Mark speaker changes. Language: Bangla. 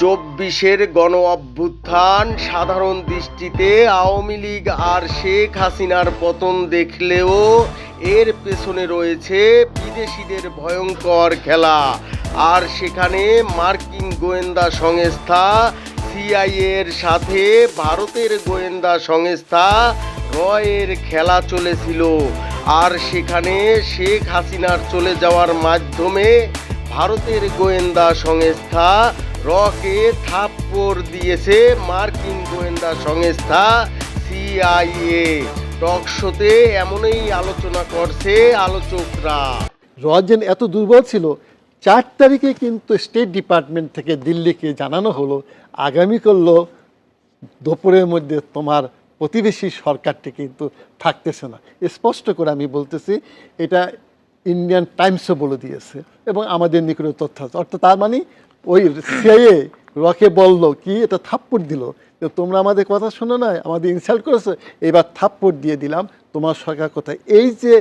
Speaker 1: চব্বিশের গণ অভ্যুত্থান সাধারণ দৃষ্টিতে আওয়ামী লীগ আর শেখ হাসিনার পতন দেখলেও এর পেছনে রয়েছে বিদেশিদের ভয়ঙ্কর খেলা। আর সেখানে মার্কিন গোয়েন্দা সংস্থা সিআইএর সাথে ভারতের গোয়েন্দা সংস্থা রয়ের খেলা চলেছিল। আর সেখানে শেখ হাসিনার চলে যাওয়ার মাধ্যমে ভারতের গোয়েন্দা সংস্থা রকে থাপ্পড় দিয়েছে মার্কিন গোয়েন্দা সংস্থা সিআইএ। টক শোতে এমনই আলোচনা করছে আলোচকরা।
Speaker 2: রজেন এত দুর্বল ছিল, চার তারিখে কিন্তু স্টেট ডিপার্টমেন্ট থেকে দিল্লিকে জানানো হলো, আগামী করল দুপুরের মধ্যে তোমার প্রতিবেশী সরকারটি কিন্তু থাকতেছে না। স্পষ্ট করে আমি বলতেছি, এটা ইন্ডিয়ান টাইমসও বলে দিয়েছে এবং আমাদের নিকটে তথ্য আছে। অর্থাৎ তার মানে ওই সিআইএ রকে বলল কি, এটা থাপ্পড় দিল। তোমরা আমাদের কথা শোনো না আমাদের ইনসাল্ট করেছ। এবার থাপ্পড় দিয়ে দিলাম, তোমার সরকার কোথায়? এই যে